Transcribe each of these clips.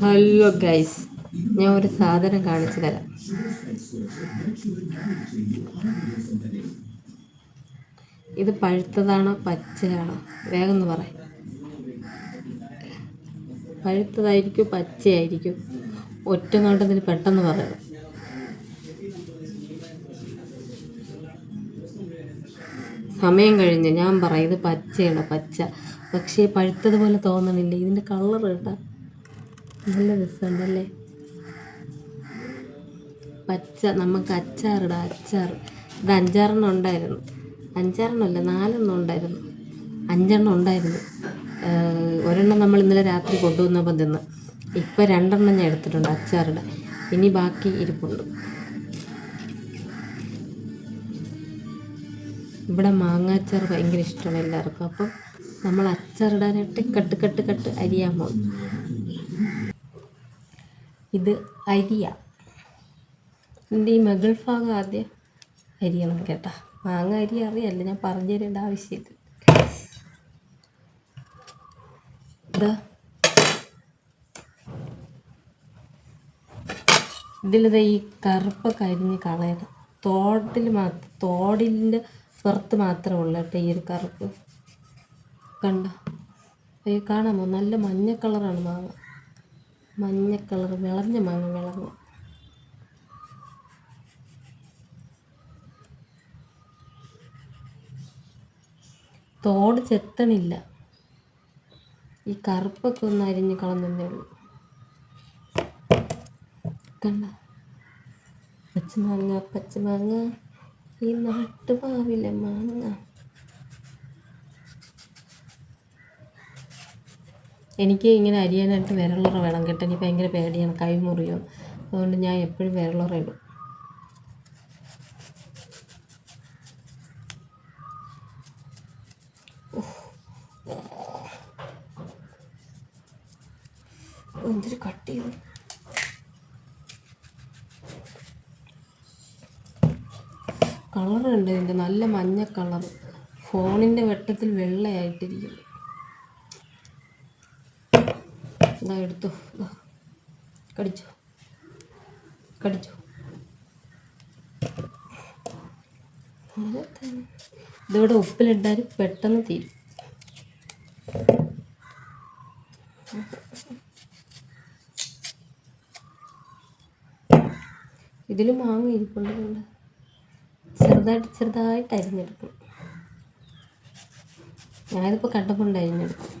Hello guys ഞാൻ ഒരു സാധനം കാണിച്ചു തരാം. ഇത് പഴുത്തതാണോ പച്ചയാണോ? വേഗം പറ പഴുത്തതായിരിക്കും പച്ചയായിരിക്കും. ഒറ്റ നോട്ടത്തിന് പെട്ടെന്ന് പറയണം. സമയം കഴിഞ്ഞ്. ഞാൻ പറയാം ഇത് പച്ചയാണ് പച്ച? പക്ഷേ പഴുത്തതുപോലെ തോന്നണില്ല. ഇതിന്റെ കളർ കേട്ടാ. നല്ല രസമുണ്ടല്ലേ? പച്ച നമുക്ക് അച്ചാറിടാം അച്ചാർ ഇത് അഞ്ചാറെണ്ണം ഉണ്ടായിരുന്നു. അഞ്ചാറെണ്ണം അല്ല നാലെണ്ണം ഉണ്ടായിരുന്നു. അഞ്ചെണ്ണം ഉണ്ടായിരുന്നു. ഒരെണ്ണം നമ്മൾ ഇന്നലെ രാത്രി കൊണ്ടുവന്നപ്പം തിന്ന്. ഇപ്പോൾ രണ്ടെണ്ണം ഞാൻ എടുത്തിട്ടുണ്ട് അച്ചാറിടാൻ. ഇനി ബാക്കി ഇരിപ്പുണ്ട്. ഇവിടെ മാങ്ങാച്ചാർ ഭയങ്കര ഇഷ്ടമാണ് എല്ലാവർക്കും. അപ്പം നമ്മൾ അച്ചാറിടാനായിട്ട് കട്ട് കട്ട് കട്ട് അരിയാൻ പോകും ഇത് അരിയ. ഇതിന്റെ ഈ മകൾ ഭാഗം ആദ്യം അരിയണം കേട്ടാ. മാങ്ങ അരി അറിയല്ല ഞാൻ പറഞ്ഞു തരേണ്ട ആവശ്യമില്ല ഇതാ ഇതിലിത് ഈ കറുപ്പൊക്കെ അരിഞ്ഞ് കളയണം. തോട്ടിൽ മാത്രം തോടിന്റെ പുറത്ത് മാത്രമേ ഉള്ളൂ കേട്ടോ ഈ ഒരു കറുപ്പ്. കണ്ട? കാണാമോ? നല്ല മഞ്ഞ കളറാണ് മാങ്ങ. മഞ്ഞ കളർ വിളഞ്ഞ മാങ്ങ വിളഞ്ഞ തോട് ചെത്തണില്ല. ഈ കറുപ്പൊക്കെ ഒന്ന് അരിഞ്ഞ് കളഞ്ഞേ ഉള്ളൂ. കണ്ട? പച്ചമാങ്ങ പച്ചമാങ്ങ. ഈ നാട്ടുമാവിലെ മാങ്ങ. എനിക്ക് ഇങ്ങനെ അരിയാനായിട്ട് വിരളുറ വേണം കേട്ടോ. എനിക്ക് ഭയങ്കര പേടിയാണ്. കൈ മുറിയും. അതുകൊണ്ട് ഞാൻ എപ്പോഴും വിരളുറ ഇടും. എന്തൊരു കട്ട് ചെയ്തു കളർ ഉണ്ട് ഇതിന്റെ. നല്ല മഞ്ഞ കളർ. ഫോണിന്റെ വെട്ടത്തിൽ വെള്ളയായിട്ടിരിക്കുന്നു. ഇതാ എടുത്തു. കടിച്ചു. കടിച്ചു. ഇതിവിടെ ഉപ്പിലിട്ടാൽ പെട്ടെന്ന് തീരും. ഇതിൽ മാങ്ങ ഇരിപ്പുണ്ട് കണ്ടോ? ചെറുതായിട്ട് ചെറുതായിട്ട് അരിഞ്ഞെടുക്കും ഞാനിതിപ്പോൾ കണ്ടപ്പോൾ അരിഞ്ഞെടുക്കും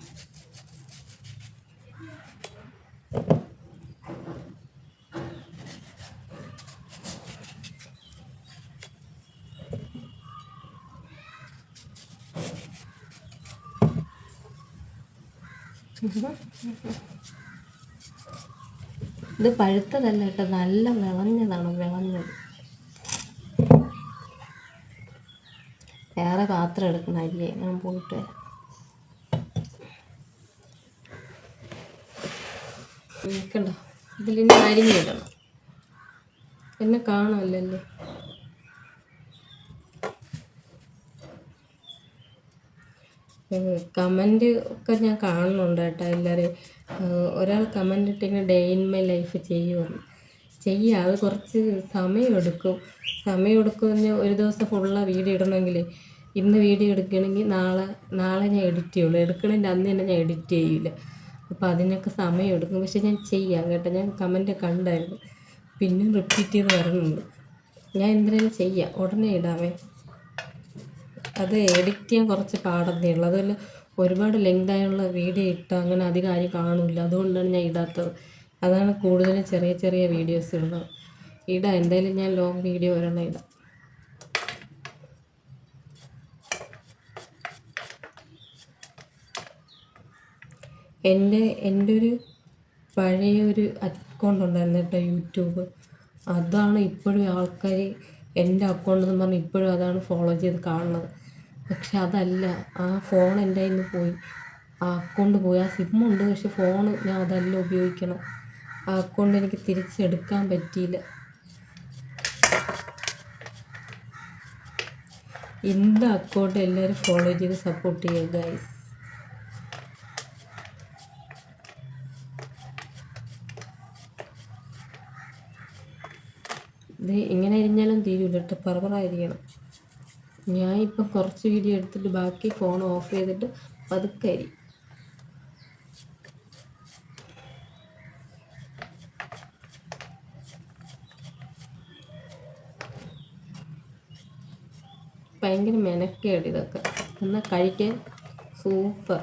ഇത് പഴുത്തതല്ല കേട്ടോ നല്ല വിളഞ്ഞതാണ് വിളഞ്ഞത്. വേറെ പാത്രം എടുക്കണം അല്ലേ ഞാൻ പോയിട്ട് വരാം. നിൽക്കണ്ട. ഇതിലിനി അരിഞ്ഞിടണം. എന്നെ കാണുമല്ലോ കമന്റ് ഒക്കെ ഞാൻ കാണുന്നുണ്ട് കേട്ടോ എല്ലാവരും ഒരാൾ കമന്റ് ഇട്ടിങ്ങനെ ഡേ ഇൻ മൈ ലൈഫ് ചെയ്യുമെന്ന് ചെയ്യുക അത് കുറച്ച് സമയമെടുക്കും സമയമെടുക്കും ഒരു ദിവസം ഫുള്ള വീഡിയോ ഇടണമെങ്കിൽ ഇന്ന് വീഡിയോ എടുക്കണമെങ്കിൽ നാളെ നാളെ ഞാൻ എഡിറ്റ് ചെയ്യുള്ളൂ. എടുക്കണതിന്റെ അന്ന് തന്നെ ഞാൻ എഡിറ്റ് ചെയ്യില്ല അപ്പോൾ അതിനൊക്കെ സമയം എടുക്കും. പക്ഷേ ഞാൻ ചെയ്യാം കേട്ടോ. ഞാൻ കമന്റ് കണ്ടായിരുന്നു. പിന്നെ റിപ്പീറ്റ് ചെയ്ത് വരണുണ്ട്. ഞാൻ എന്തിനേലും ചെയ്യാം. ഉടനെ ഇടാമേ. അത് എഡിറ്റ് ചെയ്യാൻ കുറച്ച് പാടത്തേ ഉള്ളൂ. അതുപോലെ ഒരുപാട് ലെങ്ത് ആയുള്ള വീഡിയോ ഇട്ടാൽ അങ്ങനെ അധികം ആരും കാണില്ല അതുകൊണ്ടാണ് ഞാൻ ഇടാത്തത്. അതാണ് കൂടുതലും ചെറിയ ചെറിയ വീഡിയോസ് ഉള്ളത് ഇടാം. എന്തായാലും ഞാൻ ലോങ് വീഡിയോ ഒരെണ്ണം ഇടാം. എന്റെ എന്റെ ഒരു പഴയ ഒരു അക്കൗണ്ട് ഉണ്ടായിരുന്നു കേട്ടോ യൂട്യൂബ്. അതാണ് ഇപ്പോഴും ആൾക്കാർ എന്റെ അക്കൗണ്ട് എന്ന് പറഞ്ഞാൽ ഇപ്പോഴും അതാണ് ഫോളോ ചെയ്ത് കാണുന്നത്. പക്ഷെ അതല്ല. ആ ഫോൺ എന്റെ കയ്യിൽ നിന്ന് പോയി. ആ അക്കൗണ്ട് പോയി. ആ സിമ്മുണ്ട് പക്ഷെ ഫോൺ ഞാൻ അതല്ല ഉപയോഗിക്കണം. ആ അക്കൗണ്ട് എനിക്ക് തിരിച്ചെടുക്കാൻ പറ്റിയില്ല. എന്റെ അക്കൗണ്ട് എല്ലാവരും ഫോളോ ചെയ്ത് സപ്പോർട്ട് ചെയ്യുക ഗൈസ്. ഇത് ഇങ്ങനെ അരിഞ്ഞാലും തീരൂല കേട്ടോ. പറ ഞാൻ ഇപ്പം കുറച്ച് വീഡിയോ എടുത്തിട്ട് ബാക്കി ഫോൺ ഓഫ് ചെയ്തിട്ട് പതുക്കെ അരി ഭയങ്കര മെനക്കേട് ഇതൊക്കെ. എന്നാൽ കഴിക്കാൻ? സൂപ്പർ.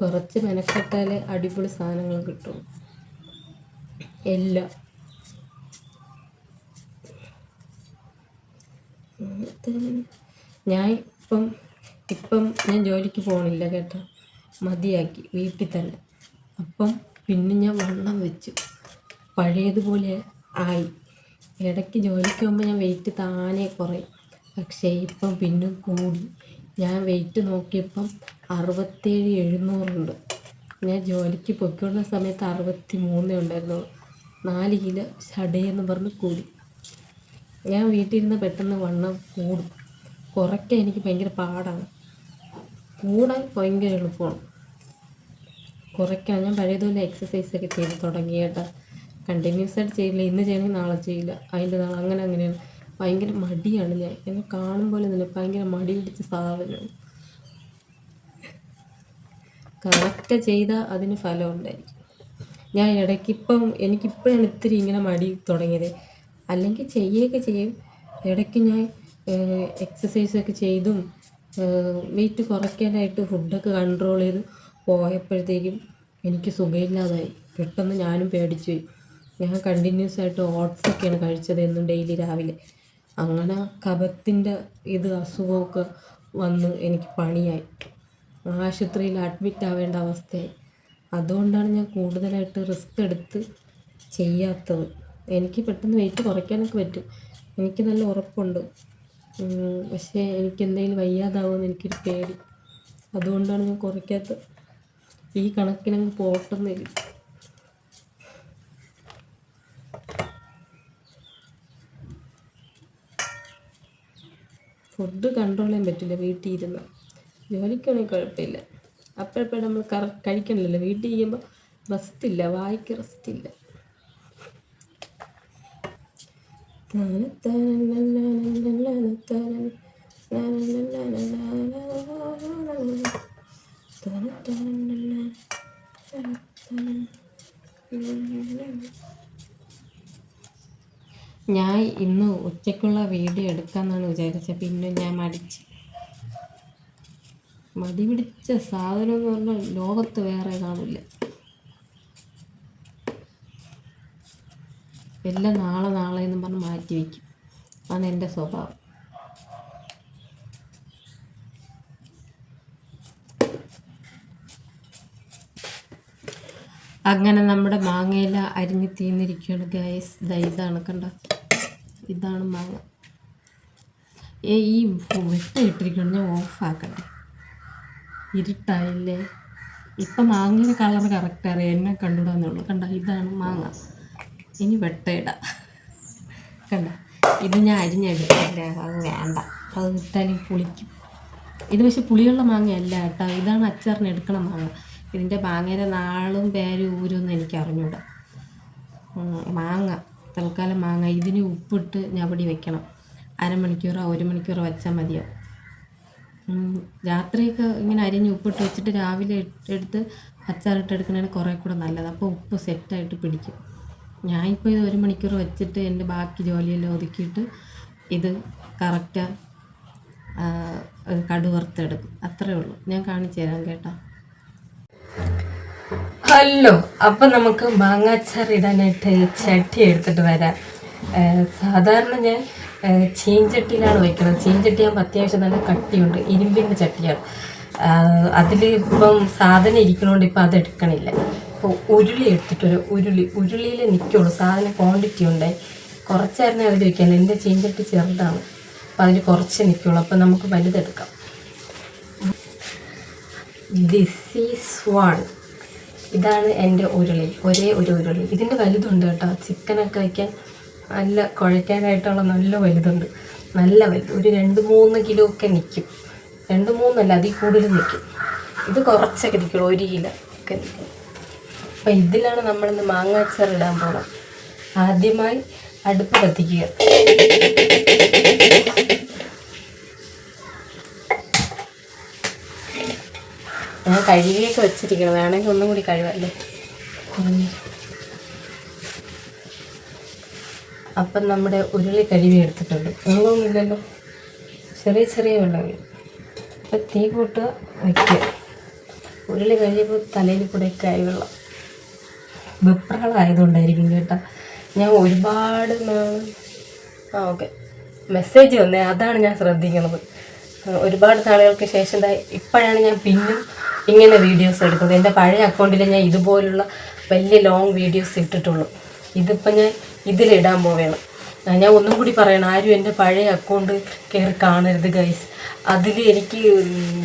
കുറച്ച് മെനക്കെട്ടാലേ അടിപൊളി സാധനങ്ങൾ കിട്ടും എല്ലാം. ഞാൻ ഇപ്പം ഇപ്പം ഞാൻ ജോലിക്ക് പോകണില്ല കേട്ടോ. മതിയാക്കി വീട്ടിൽ തന്നെ. അപ്പം പിന്നെ ഞാൻ വണ്ണം വെച്ചു. പഴയതുപോലെ ആയി. ഇടയ്ക്ക് ജോലിക്ക് പോകുമ്പോൾ ഞാൻ വെയിറ്റ് താനേ കുറയും. പക്ഷേ ഇപ്പം പിന്നെ കൂടി. ഞാൻ വെയിറ്റ് നോക്കിയപ്പം അറുപത്തേഴ് എഴുന്നൂറുണ്ട്. ഞാൻ ജോലിക്ക് പൊയ്ക്കൊണ്ട സമയത്ത് അറുപത്തി മൂന്നേ ഉണ്ടായിരുന്നു നാല് കിലോ ഷടയെന്ന് പറഞ്ഞ് കൂടി. ഞാൻ വീട്ടിലിരുന്ന് പെട്ടെന്ന് വണ്ണം കൂടും. കുറയ്ക്കാൻ എനിക്ക് ഭയങ്കര പാടാണ്. കൂടാൻ ഭയങ്കര എളുപ്പമാണ്. കുറയ്ക്കാൻ ഞാൻ പഴയതുപോലെ എക്സസൈസ് ഒക്കെ ചെയ്ത് തുടങ്ങി കേട്ടോ കണ്ടിന്യൂസ് ആയിട്ട് ചെയ്യില്ല. ഇന്ന് ചെയ്യണമെങ്കിൽ നാളെ ചെയ്യില്ല. അതിന്റെ നാളെ അങ്ങനെ അങ്ങനെയാണ്. ഭയങ്കര മടിയാണ് ഞാൻ. എന്നെ കാണുമ്പോൾ തന്നെ ഭയങ്കര മടി പിടിച്ച സാധനമാണ്. കറക്റ്റ് ചെയ്താൽ അതിന് ഫലം ഉണ്ടായിരിക്കും. ഞാൻ ഇടയ്ക്ക് ഇപ്പം എനിക്കിപ്പോഴാണ് ഇത്തിരി ഇങ്ങനെ മടി തുടങ്ങിയത്. അല്ലെങ്കിൽ ചെയ്യുകയൊക്കെ ചെയ്യും. ഇടയ്ക്ക് ഞാൻ എക്സസൈസൊക്കെ ചെയ്തും വെയിറ്റ് കുറയ്ക്കാനായിട്ട് ഫുഡൊക്കെ കൺട്രോൾ ചെയ്ത് പോയപ്പോഴത്തേക്കും എനിക്ക് സുഖമില്ലാതായി. പെട്ടെന്ന് ഞാനും പേടിച്ചു പോയി. ഞാൻ കണ്ടിന്യൂസ് ആയിട്ട് ഓട്ട്സൊക്കെയാണ് കഴിച്ചത് എന്നും ഡെയിലി രാവിലെ. അങ്ങനെ കഫത്തിന്റെ ഇത് അസുഖമൊക്കെ വന്ന് എനിക്ക് പണിയായി. ആശുപത്രിയിൽ അഡ്മിറ്റ് ആവേണ്ട അവസ്ഥയായി. അതുകൊണ്ടാണ് ഞാൻ കൂടുതലായിട്ട് റിസ്ക് എടുത്ത് ചെയ്യാത്തത്. എനിക്ക് പെട്ടെന്ന് വെയിറ്റ് കുറയ്ക്കാനൊക്കെ പറ്റും. എനിക്ക് നല്ല ഉറപ്പുണ്ട്. പക്ഷേ എനിക്ക് എന്തെങ്കിലും വയ്യാതാവുമെന്ന് എനിക്കൊരു പേടി. അതുകൊണ്ടാണ് ഞാൻ കുറയ്ക്കാത്ത ഈ കണക്കിനങ്ങ് പോട്ടെന്നില്ല ഫുഡ് കൺട്രോൾ ചെയ്യാൻ പറ്റില്ല വീട്ടിൽ ഇരുന്ന്. ജോലിക്കാണെങ്കിൽ കുഴപ്പമില്ല. അപ്പോഴപ്പോഴും നമ്മൾ കറ കഴിക്കണമല്ലോ. വീട്ടിൽ ചെയ്യുമ്പോൾ റെസ്റ്റ് ഇല്ല. വായിക്ക് റെസ്റ്റ് ഇല്ല. ഞാൻ ഇന്ന് ഉച്ചയ്ക്കുള്ള വീഡിയോ എടുക്കാമെന്നാണ് വിചാരിച്ചത് പിന്നെ ഞാൻ മടിച്ച് മടി പിടിച്ച സാധനം എന്ന് പറഞ്ഞാൽ ലോകത്ത് വേറെ കാണില്ല. എല്ലാം നാളെ നാളെ എന്നും പറഞ്ഞ് മാറ്റി വയ്ക്കും. അതാണ് എന്റെ സ്വഭാവം. അങ്ങനെ നമ്മുടെ മാങ്ങയില അരിഞ്ഞ് തീർന്നിരിക്കുകയാണ് ഗ്യാസ് ഇതാ ഇതാണ് കണ്ട? ഇതാണ് മാങ്ങ. ഏ ഈ വെട്ട ഇട്ടിരിക്കണം ഞാൻ ഓഫാക്കട്ടെ ഇരുട്ടായില്ലേ? ഇപ്പം മാങ്ങയുടെ കളർ കറക്റ്റ് അറിയാം എന്നെ കണ്ടിടാന്നുള്ളൂ കണ്ട? ഇതാണ് മാങ്ങ. ഇനി വെട്ടയിട. കണ്ട? ഇത് ഞാൻ അരിഞ്ഞെടുക്കില്ല അത് വേണ്ട. അത് ഇട്ടാലും പുളിക്കും. ഇത് പക്ഷെ പുളിയുള്ള മാങ്ങയല്ല കേട്ടോ. ഇതാണ് അച്ചാറിന് എടുക്കണ മാങ്ങ. ഇതിന്റെ മാങ്ങയുടെ നാളും പേരും ഊരൊന്നും എനിക്ക് അറിഞ്ഞൂടാ. മാങ്ങ. തൽക്കാലം മാങ്ങ. ഇതിന് ഉപ്പിട്ട് ഞാൻ ഞവടി വെക്കണം. അരമണിക്കൂറോ ഒരു മണിക്കൂറോ വെച്ചാൽ മതിയോ രാത്രിയൊക്കെ ഇങ്ങനെ അരിഞ്ഞ് ഉപ്പിട്ട് വെച്ചിട്ട് രാവിലെ എടുത്ത് അച്ചാറിട്ട് എടുക്കുന്നതിന് കുറേ കൂടെ നല്ലത്. അപ്പോൾ ഉപ്പ് സെറ്റായിട്ട് പിടിക്കും. ഞാനിപ്പോൾ ഇത് ഒരു മണിക്കൂർ വെച്ചിട്ട് എന്റെ ബാക്കി ജോലിയെല്ലാം ഒതുക്കിയിട്ട് ഇത് കറക്റ്റ് കടുവർത്തെടുക്കും അത്രേ ഉള്ളൂ. ഞാൻ കാണിച്ചു തരാം കേട്ടോ. ഹലോ അപ്പം നമുക്ക് മാങ്ങാച്ചാർ ഇടാനായിട്ട് ചട്ടി എടുത്തിട്ട് വരാം. സാധാരണ ഞാൻ ചീഞ്ചട്ടിയിലാണ് വയ്ക്കുന്നത് ചീഞ്ചട്ടി ആകുമ്പോൾ അത്യാവശ്യം നല്ല കട്ടിയുണ്ട്. ഇരുമ്പിന്റെ ചട്ടിയാണ്. അതിൽ ഇപ്പം സാധനം ഇരിക്കണോണ്ട് ഇപ്പം അത് എടുക്കണില്ല. ഉരുളി എടുത്തിട്ടൊരു ഉരുളി ഉരുളിയിൽ നിൽക്കുള്ളൂ സാധനം ക്വാണ്ടിറ്റി ഉണ്ട്. കുറച്ചായിരുന്നു അതിൽ വയ്ക്കാൻ എന്റെ ചീഞ്ചട്ടി ചെറുതാണ്. അപ്പോൾ അതിൽ കുറച്ച് നിൽക്കുള്ളൂ അപ്പോൾ നമുക്ക് വലുതെടുക്കാം ദിസ് ഈസ് വൺ ഇതാണ് എന്റെ ഉരുളി. ഒരേ ഒരു ഉരുളി. ഇതിന്റെ വലുതുണ്ട് കേട്ടോ. ചിക്കനൊക്കെ വയ്ക്കാൻ നല്ല കുഴയ്ക്കാനായിട്ടുള്ള നല്ല വലുതുണ്ട്. നല്ല വലുത്. ഒരു രണ്ട് മൂന്ന് കിലോ ഒക്കെ നിൽക്കും രണ്ട് മൂന്നല്ല അതിൽ കൂടുതൽ നിൽക്കും ഇത് കുറച്ചൊക്കെ നിൽക്കുള്ളൂ ഒരു കിലോ ഒക്കെ നിൽക്കും അപ്പം ഇതിലാണ് നമ്മളിന്ന് മാങ്ങാച്ചാർ ഇടാൻ പോകണം ആദ്യമായി അടുപ്പ് കത്തിക്കുക. ഞാൻ കഴുകിയൊക്കെ വെച്ചിരിക്കണം വേണമെങ്കിൽ ഒന്നും കൂടി കഴുകല്ലേ അപ്പം നമ്മുടെ ഉരുളി കഴുകി എടുത്തിട്ടുണ്ട്. വെള്ളമൊന്നുമില്ലല്ലോ. ചെറിയ ചെറിയ വെള്ളം അപ്പം തീ കൂട്ടുക വയ്ക്കുക ഉരുളി കഴിയുമ്പോൾ തലയിൽ കൂടെയൊക്കെ ആയി വെള്ളം. വെപ്രാളായതുകൊണ്ടായിരിക്കും കേട്ടോ. ഞാൻ ഒരുപാട് ആ ഓക്കെ. മെസ്സേജ് വന്നേ അതാണ് ഞാൻ ശ്രദ്ധിക്കുന്നത്. ഒരുപാട് നാളുകൾക്ക് ശേഷം ഇപ്പോഴാണ് ഞാൻ പിന്നും ഇങ്ങനെ വീഡിയോസ് എടുക്കുന്നത്. എന്റെ പഴയ അക്കൗണ്ടിൽ ഞാൻ ഇതുപോലുള്ള വലിയ ലോങ് വീഡിയോസ് ഇട്ടിട്ടുള്ളൂ. ഇതിപ്പോൾ ഞാൻ ഇതിലിടാൻ പോവുകയാണ്. ഞാൻ ഒന്നും കൂടി പറയണം ആരും എന്റെ പഴയ അക്കൗണ്ട് കയറി കാണരുത് ഗൈസ് അതിൽ എനിക്ക്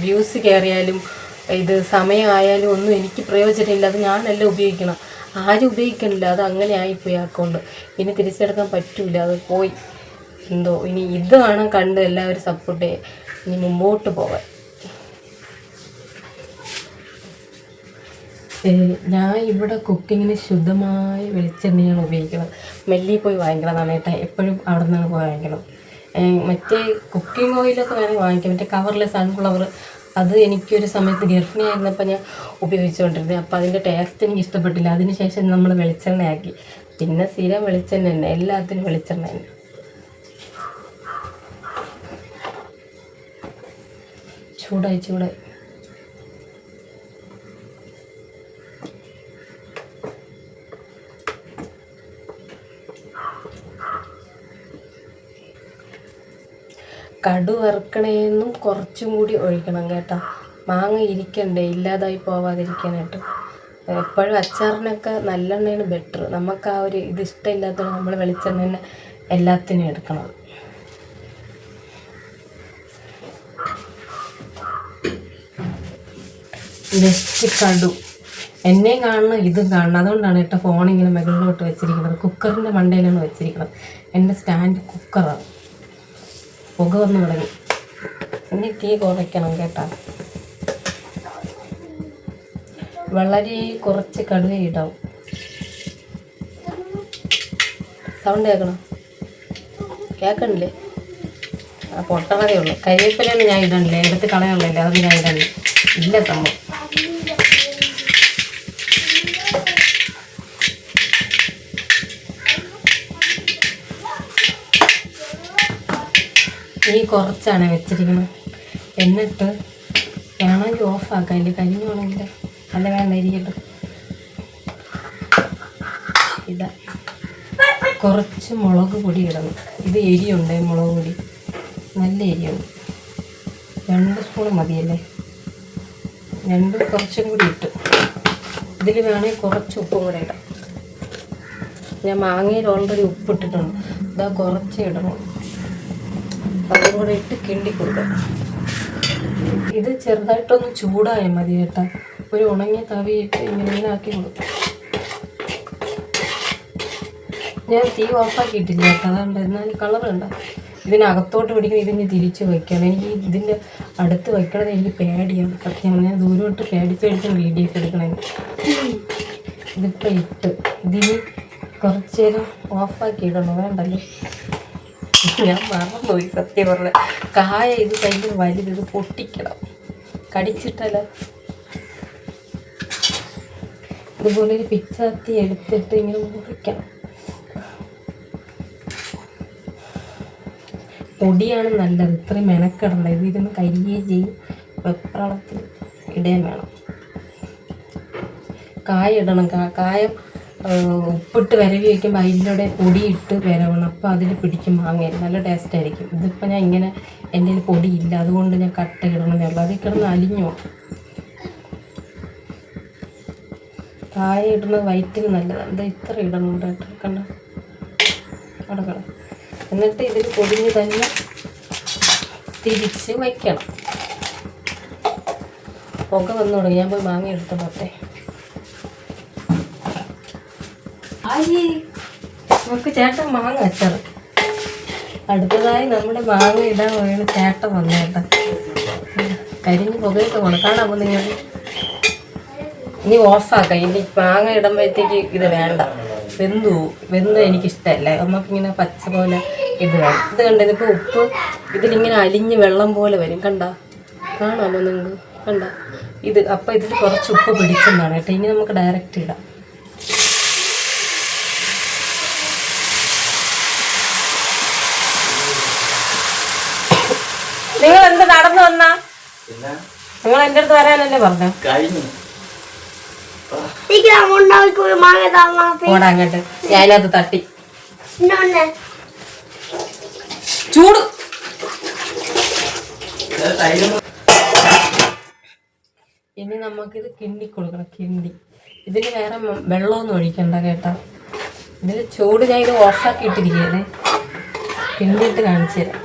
വ്യൂസ് കയറിയാലും ഇത് സമയമായാലും ഒന്നും എനിക്ക് പ്രയോജനമില്ല. അത് ഞാനല്ല ഉപയോഗിക്കണം ആരും ഉപയോഗിക്കണില്ല. അത് അങ്ങനെ ആയിപ്പോയി അക്കൗണ്ട് ഇനി തിരിച്ചെടുക്കാൻ പറ്റൂല. അത് പോയി. എന്തോ ഇനി ഇത് വേണം കണ്ട് എല്ലാവരും സപ്പോർട്ട് ഇനി മുമ്പോട്ട് പോകാൻ. ഞാൻ ഇവിടെ കുക്കിങ്ങിന് ശുദ്ധമായ വെളിച്ചെണ്ണയാണ് ഉപയോഗിക്കുന്നത്. മെല്ലി പോയി വാങ്ങിക്കണതാണ് കേട്ടോ എപ്പോഴും അവിടെ നിന്നാണ് പോയി വാങ്ങിക്കണം. മറ്റേ കുക്കിംഗ് ഓയിലൊക്കെ വേണമെങ്കിൽ വാങ്ങിക്കാം. മറ്റേ കവറിൽ സൺഫ്ലവർ അത് എനിക്കൊരു സമയത്ത് ഗർഭിണി ആയിരുന്നപ്പോൾ ഞാൻ ഉപയോഗിച്ചുകൊണ്ടിരുന്നത് അപ്പോൾ അതിന്റെ ടേസ്റ്റ് എനിക്ക് ഇഷ്ടപ്പെട്ടില്ല. അതിനുശേഷം നമ്മൾ വെളിച്ചെണ്ണയാക്കി. പിന്നെ സ്ഥിരം വെളിച്ചെണ്ണ തന്നെ. എല്ലാത്തിനും വെളിച്ചെണ്ണ തന്നെ. ചൂടായി ചൂടായി. കടു വറുക്കണേന്നും കുറച്ചും കൂടി ഒഴിക്കണം കേട്ടോ. മാങ്ങ ഇരിക്കണ്ടേ ഇല്ലാതായി പോവാതിരിക്കാനായിട്ട്. എപ്പോഴും അച്ചാറിനൊക്കെ നല്ലെണ്ണയാണ് ബെറ്റർ നമുക്ക് ആ ഒരു ഇത് ഇഷ്ടമില്ലാത്തതുകൊണ്ട് നമ്മൾ വെളിച്ചെണ്ണ തന്നെ എല്ലാത്തിനും എടുക്കണം. നെക്സ്റ്റ് കടു. എന്നെയും കാണണം ഇതും കാണണം. അതുകൊണ്ടാണ് കേട്ടോ ഫോണിങ്ങനെ മുകളിലോട്ട് വെച്ചിരിക്കുന്നത്. കുക്കറിന്റെ മണ്ടയിലാണ് വെച്ചിരിക്കുന്നത്. എന്റെ സ്റ്റാൻഡ് കുക്കറാണ് പുക വന്ന് തുടങ്ങി ഇനി തീ കുറയ്ക്കണം കേട്ടോ. വളരെ കുറച്ച് കടുവ ഇടാവും സൗണ്ട് കേൾക്കണം? കേൾക്കണില്ലേ? ആ പൊട്ടണതേ ഉള്ളൂ. കരിവേപ്പിലയാണ് ഞാൻ ഇടണില്ലേ? എടുത്ത് കളയുള്ളല്ലേ? അതൊന്നും ഞാൻ ഇടണില്ല. ഇല്ല സംഭവം. ഈ കുറച്ചാണ് വെച്ചിരിക്കുന്നത്. എന്നിട്ട് വേണമെങ്കിൽ ഓഫാക്കാം. അതിന്റെ കരിഞ്ഞു വേണമെങ്കിൽ അല്ല വേണ്ട ഇരിക്കട്ടെ ഇതാ. കുറച്ച് മുളക് പൊടി ഇടണം. ഇത് എരിയുണ്ട് മുളക് പൊടി. നല്ല എരിയുണ്ട് രണ്ട് സ്പൂൺ മതിയല്ലേ? രണ്ട് കുറച്ചും കൂടി ഇട്ടു. ഇതിൽ വേണമെങ്കിൽ കുറച്ച് ഉപ്പും കൂടെ ഇടാം. ഞാൻ മാങ്ങയിൽ ഓൾറെഡി ഉപ്പിട്ടിട്ടുണ്ട്. ഇതാ കുറച്ച് ഇടണം. അതും കൂടെ ഇട്ട് കിണ്ടി കൊടുക്കാം. ഇത് ചെറുതായിട്ടൊന്ന് ചൂടായാൽ മതി കേട്ടോ. ഒരു ഉണങ്ങിയ തവിയിട്ട് ഇങ്ങനെ ഇങ്ങനെ ആക്കി കൊടുക്കും. ഞാൻ തീ ഓഫാക്കിയിട്ടില്ല കേട്ടോ. അതുകൊണ്ട് എന്നാലും കളർ ഇതിനകത്തോട്ട് പിടിക്കുന്ന ഇതിന് തിരിച്ച് വയ്ക്കണം. എനിക്ക് ഇതിന്റെ അടുത്ത് വയ്ക്കണത് എനിക്ക് പേടിയാണ്. സത്യം ഞാൻ ദൂരോട്ട് പേടിച്ച് പേടിച്ച് വീഡിയോ ഒക്കെ എടുക്കണേ ഇതിപ്പോൾ ഇട്ട്. ഇതിന് കുറച്ച് നേരം ഓഫാക്കി ഇടണം വേണ്ടല്ലോ. ഞാൻ മറന്നുപോയി സത്യം പറഞ്ഞ. കായ ഇത് ഭയങ്കര വലുത് ഇത് പൊട്ടിക്കണം. കടിച്ചിട്ടല്ല. ഇതുപോലെ ഒരു പിച്ചാത്തി എടുത്തിട്ട് ഇങ്ങനെ മുറിക്കണം. പൊടിയാണ് നല്ലത്. ഇത്രയും മെനക്കെടണ്ട. ഇത് ഇരുന്ന് കരിയുകയും ചെയ്യും. വെപ്രാളത്തിൽ ഇടേം വേണം. കായ ഇടണം. കായം ഉപ്പിട്ട് വിരവി വയ്ക്കുമ്പോൾ അതിന്റെ കൂടെ പൊടിയിട്ട് വിരവണം. അപ്പോൾ അതിൽ പിടിക്കും മാങ്ങ നല്ല ടേസ്റ്റ് ആയിരിക്കും. ഇതിപ്പോൾ ഞാൻ ഇങ്ങനെ എന്റെ കയ്യിൽ പൊടിയില്ല. അതുകൊണ്ട് ഞാൻ കട്ട ഇടണമെന്നേ ഉള്ളൂ. അതിൽ കിടന്ന് അലിഞ്ഞോ കായ ഇടുന്നത് വയറ്റിന് നല്ലതാണ്. ഇത് ഇത്ര ഇടണം കേട്ടോ. കണ്ട? അടക്കണം എന്നിട്ട് ഇതിൽ പൊടിഞ്ഞ് തന്നെ തിരിച്ച് വയ്ക്കണം. പുക വന്നു തുടങ്ങി. ഞാൻ പോയി മാങ്ങ എടുത്തു പോട്ടെ ആയി നമുക്ക് ചേട്ടൻ മാങ്ങ വെച്ചത്. അടുത്തതായി നമ്മുടെ മാങ്ങ ഇടാൻ വേണ്ടി ചേട്ടൻ വന്നേട്ട കരിഞ്ഞ് പുകയൊക്കെ വേണം കാണാമോ നിങ്ങൾ ഇനി ഓഫാക്കാം. ഇനി മാങ്ങ ഇടുമ്പോഴത്തേക്ക് ഇത് വേണ്ട. വെന്തു. വെന്ത് എനിക്കിഷ്ടമല്ല. നമുക്കിങ്ങനെ പച്ച പോലെ ഇത് വേണം. ഇത് കണ്ട? ഇതിപ്പോൾ ഉപ്പ് ഇതിലിങ്ങനെ അലിഞ്ഞ് വെള്ളം പോലെ വരും. കണ്ട? കാണാമോ നിങ്ങൾക്ക്? കണ്ട? ഇത് അപ്പം ഇതിൽ കുറച്ച് ഉപ്പ് പിടിച്ചെന്നാണ് കേട്ടോ. ഇനി നമുക്ക് ഡയറക്റ്റ് ഇടാം. നിങ്ങൾ എന്ത് നടന്നു വന്നാ? നിങ്ങൾ എന്റെ അടുത്ത് വരാനല്ലേ പറഞ്ഞു? കഴിഞ്ഞു. ഞാനത് തട്ടി. ചൂട്. ഇനി നമുക്കിത് കിണ്ടി കൊടുക്കണം കിണ്ടി. ഇതിന് വേറെ വെള്ളമൊന്നും ഒഴിക്കണ്ട കേട്ടോ. ഇതിൽ ചൂട് ഞാൻ ഇത് ഓഫാക്കി ഇട്ടിരിക്കുകയാണ് കിണ്ടിയിട്ട് കാണിച്ചു തരാം.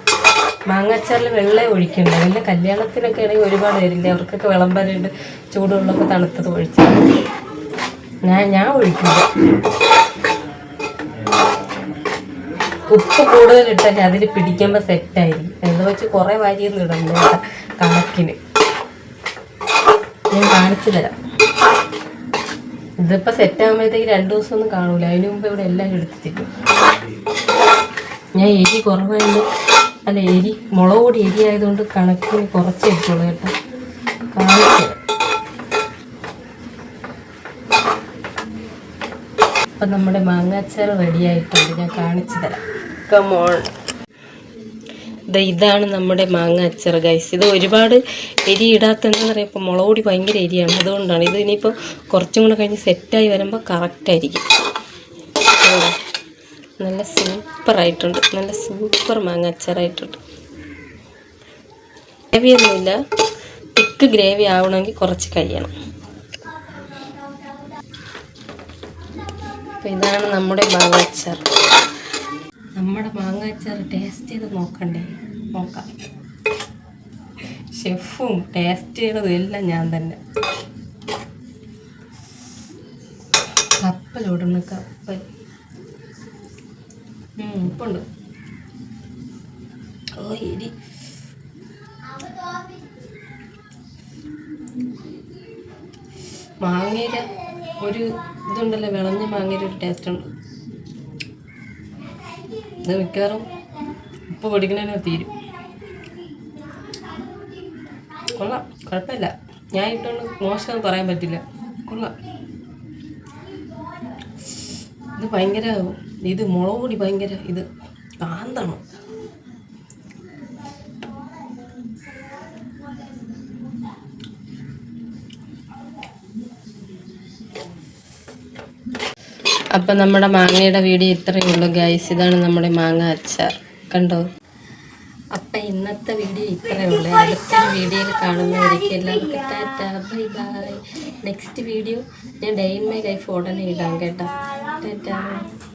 മാങ്ങാച്ചാറിൽ വെള്ളം ഒഴിക്കണ്ട? വല്ല കല്യാണത്തിനൊക്കെ ആണെങ്കിൽ ഒരുപാട് പേരില്ലേ? അവർക്കൊക്കെ വിളമ്പാനായിട്ട് ചൂടുവെള്ളമൊക്കെ തണുത്തത് ഒഴിച്ചു. ഞാൻ ഞാൻ ഒഴിക്കുന്നു ഉപ്പ് കൂടുതലിട്ടാൽ അതിൽ പിടിക്കുമ്പോൾ സെറ്റായിരിക്കും. എന്ന് വെച്ച് കുറേ വാരിയൊന്നും ഇടണ്ട കണക്കിന്. ഞാൻ കാണിച്ചു തരാം. ഇതിപ്പോൾ സെറ്റാകുമ്പോഴത്തേക്ക് രണ്ട് ദിവസമൊന്നും കാണൂല. അതിന് മുമ്പ് ഇവിടെ എല്ലാം എടുത്തിട്ടില്ല? ഞാൻ എരി കുറവായത് അല്ല എരി മുളക് പൊടി എരി ആയതുകൊണ്ട് കണക്കിന് കുറച്ച് എടുത്തോളൂ കേട്ടോ. കാണിച്ചു അപ്പം നമ്മുടെ മാങ്ങാച്ചാർ റെഡി ആയിട്ടുണ്ട് ഞാൻ കാണിച്ചു തരാം. ഇതാണ് നമ്മുടെ മാങ്ങ അച്ചാർ ഗൈസ് ഇത് ഒരുപാട് എരി ഇടാത്തതെന്ന് പറയുമ്പോൾ മുളക് പൊടി ഭയങ്കര എരിയാണ്. അതുകൊണ്ടാണ് ഇത് ഇനിയിപ്പോൾ കുറച്ചും കൂടെ കഴിഞ്ഞ് സെറ്റായി വരുമ്പോൾ കറക്റ്റായിരിക്കും? നല്ല സൂപ്പറായിട്ടുണ്ട്. നല്ല സൂപ്പർ മാങ്ങ അച്ചാറായിട്ടുണ്ട്. ഗ്രേവിയൊന്നുമില്ല തിക്ക് ഗ്രേവി ആവണമെങ്കിൽ കുറച്ച് കഴിയണം. അപ്പം ഇതാണ് നമ്മുടെ മാങ്ങ അച്ചാർ. നമ്മുടെ മാങ്ങ അച്ചാർ ടേസ്റ്റ് ചെയ്ത് നോക്കണ്ടേ? നോക്കാം. ഷെഫും ടേസ്റ്റ് ചെയ്യണതും എല്ലാം ഞാൻ തന്നെ. കപ്പലോടുന്ന കപ്പൽ ഉപ്പുണ്ട്. ഓ എരി. മാങ്ങയുടെ ഒരു ഇതുണ്ടല്ലോ വിളഞ്ഞ മാങ്ങയുടെ ഒരു ടേസ്റ്റ് ഉണ്ട്. ഇത് മിക്കവാറും ഉപ്പ് പൊടിക്കുന്നതിന് തീരും. കൊള്ളാം കുഴപ്പമില്ല. ഞാൻ ഇട്ടുകൊണ്ട് മോശം പറയാൻ പറ്റില്ല. കൊള്ളാം. ഇത് ഭയങ്കര ഇത് മുളക് പൊടി ഭയങ്കര ഇത് കാന്താണ്. അപ്പം നമ്മുടെ മാങ്ങയുടെ വീഡിയോ ഇത്രയേ ഉള്ളൂ ഗൈസ് ഇതാണ് നമ്മുടെ മാങ്ങ അച്ചാർ. കണ്ടോ? അപ്പം ഇന്നത്തെ വീഡിയോ ഇത്രയേ ഉള്ളൂ. അടുത്തൊരു വീഡിയോയിൽ കാണുന്നവരേക്ക് എല്ലാവർക്കും ബൈ ബൈ. നെക്സ്റ്റ് വീഡിയോ ഞാൻ ഡേ ഇൻ മൈ ലൈഫ് ഉടനെ ഇടാം കേട്ടോ.